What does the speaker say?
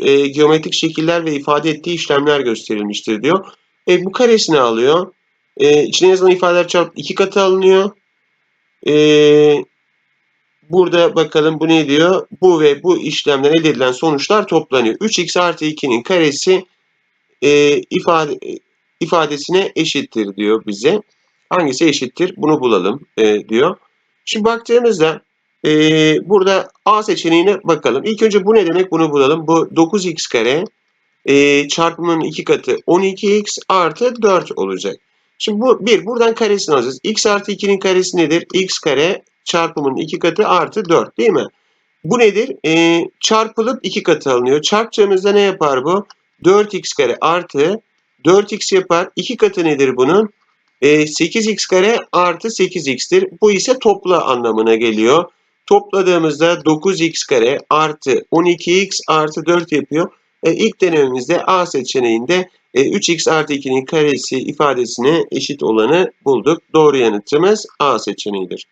e, geometrik şekiller ve ifade ettiği işlemler gösterilmiştir diyor. E, bu karesini alıyor. E, içine yazılan ifadeler çarpı iki katı alınıyor. E, burada bakalım bu ne diyor? Bu ve bu işlemden elde edilen sonuçlar toplanıyor. 3x artı 2'nin karesi e, ifade ifadesine eşittir diyor bize. Hangisi eşittir? Bunu bulalım e, diyor. Şimdi baktığımızda e, burada A seçeneğine bakalım. İlk önce bu ne demek? Bunu bulalım. Bu 9x kare e, çarpımının iki katı 12x artı 4 olacak. Şimdi bu bir buradan karesini alacağız. x artı 2'nin karesi nedir? x kare çarpımının iki katı artı 4 değil mi? Bu nedir? E, çarpılıp iki katı alınıyor. Çarpacağımızda ne yapar bu? 4x kare artı 4x yapar. 2 katı nedir bunun? E, 8x kare artı 8x'tir. Bu ise topla anlamına geliyor. Topladığımızda 9x kare artı 12x artı 4 yapıyor. E, ilk denememizde A seçeneğinde e, 3x artı 2'nin karesi ifadesine eşit olanı bulduk. Doğru yanıtımız A seçeneğidir.